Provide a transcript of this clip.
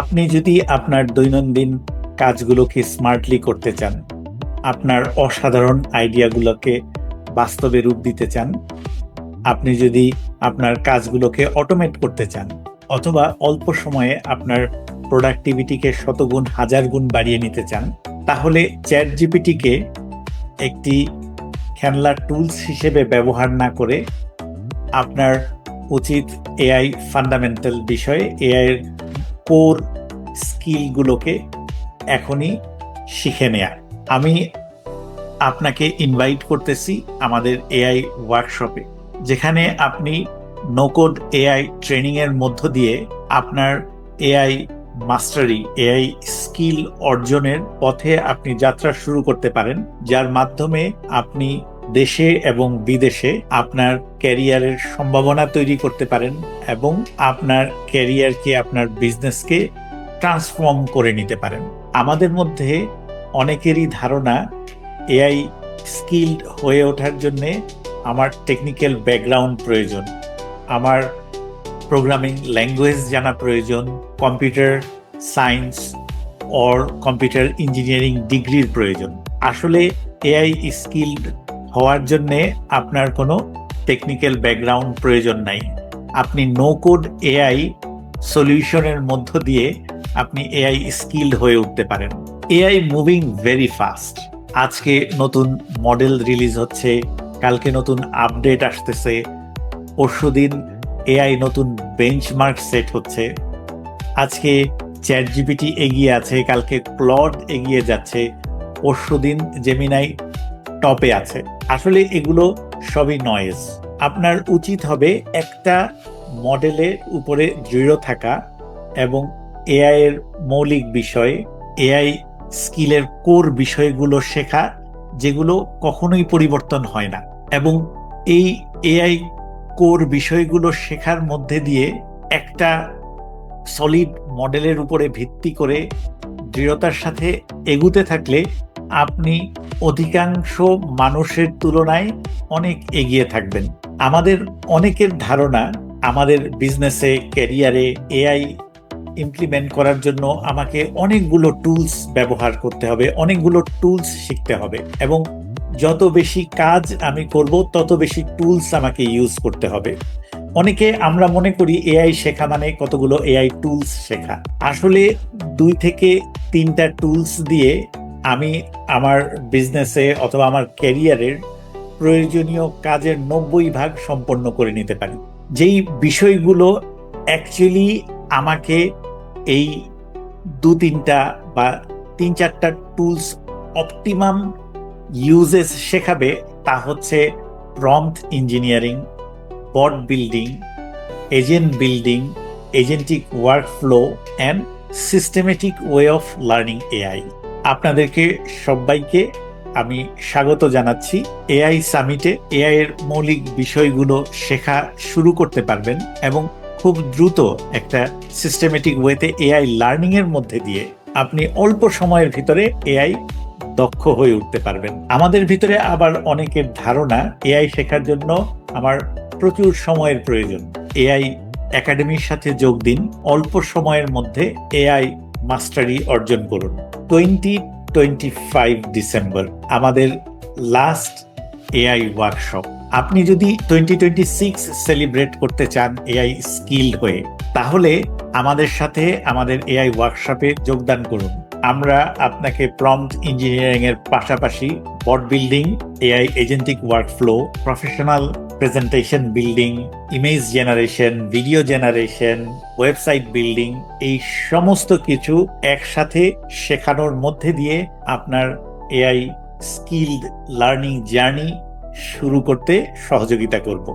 আপনি যদি আপনার দৈনন্দিন কাজগুলোকে স্মার্টলি করতে চান, আপনার অসাধারণ আইডিয়াগুলোকে বাস্তবে রূপ দিতে চান, আপনি যদি আপনার কাজগুলোকে অটোমেট করতে চান, অথবা অল্প সময়ে আপনার প্রোডাক্টিভিটিকে শতগুণ হাজার গুণ বাড়িয়ে নিতে চান, তাহলে চ্যাট জিপিটিকে একটি খেলনার টুলস হিসেবে ব্যবহার না করে আপনার উচিত এআই ফান্ডামেন্টাল বিষয়ে এআই এর কোর স্কিলগুলোকে এখনই শিখে নেয়া। আমি আপনাকে ইনভাইট করতেছি আমাদের এআই ওয়ার্কশপে যেখানে আপনি নোকোড এআই ট্রেনিং এর মধ্য দিয়ে আপনার এআই মাস্টারি এআই স্কিল অর্জনের পথে আপনি যাত্রা শুরু করতে পারেন, যার মাধ্যমে আপনি দেশে এবং বিদেশে আপনার ক্যারিয়ারের সম্ভাবনা তৈরি করতে পারেন এবং আপনার ক্যারিয়ারকে, আপনার বিজনেসকে ট্রান্সফর্ম করে নিতে পারেন। আমাদের মধ্যে অনেকেরই ধারণা, এআই স্কিল্ড হয়ে ওঠার জন্যে আমার টেকনিক্যাল ব্যাকগ্রাউন্ড প্রয়োজন, আমার প্রোগ্রামিং ল্যাঙ্গুয়েজ জানা প্রয়োজন, computer science or computer engineering ডিগ্রির প্রয়োজন। আসলে এআই স্কিল্ড হওয়ার জন্যে আপনার কোনো টেকনিক্যাল ব্যাকগ্রাউন্ড প্রয়োজন নাই। আপনি নো কোড এআই সলিউশনের মধ্য দিয়ে আপনি এআই স্কিল্ড হয়ে উঠতে পারেন। এআই মুভিং ভেরি ফাস্ট আজকে নতুন মডেল রিলিজ হচ্ছে, কালকে নতুন আপডেট আসতেছে, পরশুদিন এআই নতুন বেঞ্চমার্ক সেট হচ্ছে। আজকে চ্যাট জিপিটি এগিয়ে আছে, কালকে ক্লড এগিয়ে যাচ্ছে, পরশুদিন জেমিনাই টপে আছে। আসলে এগুলো সবই নয়েজ আপনার উচিত হবে একটা মডেলের উপরে দৃঢ় থাকা এবং এআই এর মৌলিক বিষয় এআই স্কিলের কোর বিষয়গুলো শেখা, যেগুলো কখনোই পরিবর্তন হয় না। এবং এই এআই কোর বিষয়গুলো শেখার মধ্যে দিয়ে একটা সলিড মডেলের উপরে ভিত্তি করে দৃঢ়তার সাথে এগুতে থাকলে আপনি অধিকাংশ মানুষের তুলনায় অনেক এগিয়ে থাকবেন। আমাদের অনেকের ধারণা আমাদের বিজনেসে, ক্যারিয়ারে এআই ইমপ্লিমেন্ট করার জন্য আমাকে অনেকগুলো টুলস ব্যবহার করতে হবে, অনেকগুলো টুলস শিখতে হবে এবং যত বেশি কাজ আমি করব, তত বেশি টুলস আমাকে ইউজ করতে হবে। অনেকে আমরা মনে করি এআই শেখা মানে কতগুলো এআই টুলস শেখা। আসলে দুই থেকে তিনটা টুলস দিয়ে আমি আমার বিজনেসে অথবা আমার ক্যারিয়ারের প্রয়োজনীয় কাজের নব্বই ভাগ সম্পন্ন করে নিতে পারি। যেই বিষয়গুলো অ্যাকচুয়ালি আমাকে এই দু তিনটা বা তিন চারটা টুলস অপটিমাম ইউজেস শেখাবে তা হচ্ছে prompt engineering bot building agent building agentic workflow and systematic way of learning AI আপনাদেরকে সবাইকে আমি স্বাগত জানাচ্ছি। এআই সামিটে এআই এর মৌলিক বিষয়গুলো শেখা শুরু করতে পারবেন এবং খুব দ্রুত একটা সিস্টেমেটিক ওয়েতে এআই লার্নিং এর মধ্যে দিয়ে আপনি অল্প সময়ের ভিতরে এআই দক্ষ হয়ে উঠতে পারবেন। আমাদের ভিতরে আবার অনেকের ধারণা, এআই শেখার জন্য আমার প্রচুর সময়ের প্রয়োজন। এআই একাডেমির সাথে যোগ দিন, অল্প সময়ের মধ্যে এআই মাস্টারি অর্জন করুন। টোয়েন্টি টোয়েন্টি ফাইভ ডিসেম্বর আমাদের লাস্ট এআই ওয়ার্কশপ আপনি যদি টোয়েন্টি টোয়েন্টি সিক্স সেলিব্রেট করতে চান এআই স্কিল্ড হয়ে, তাহলে আমাদের সাথে আমাদের এআই ওয়ার্কশপে যোগদান করুন। আমরা আপনাকে প্রম্পট ইঞ্জিনিয়ারিং এর পাশাপাশি bot building AI agentic workflow professional presentation building image generation video generation website building এই সমস্ত কিছু একসাথে শেখানোর মধ্যে দিয়ে আপনার এআই স্কিলড লার্নিং জার্নি শুরু করতে সহযোগিতা করব।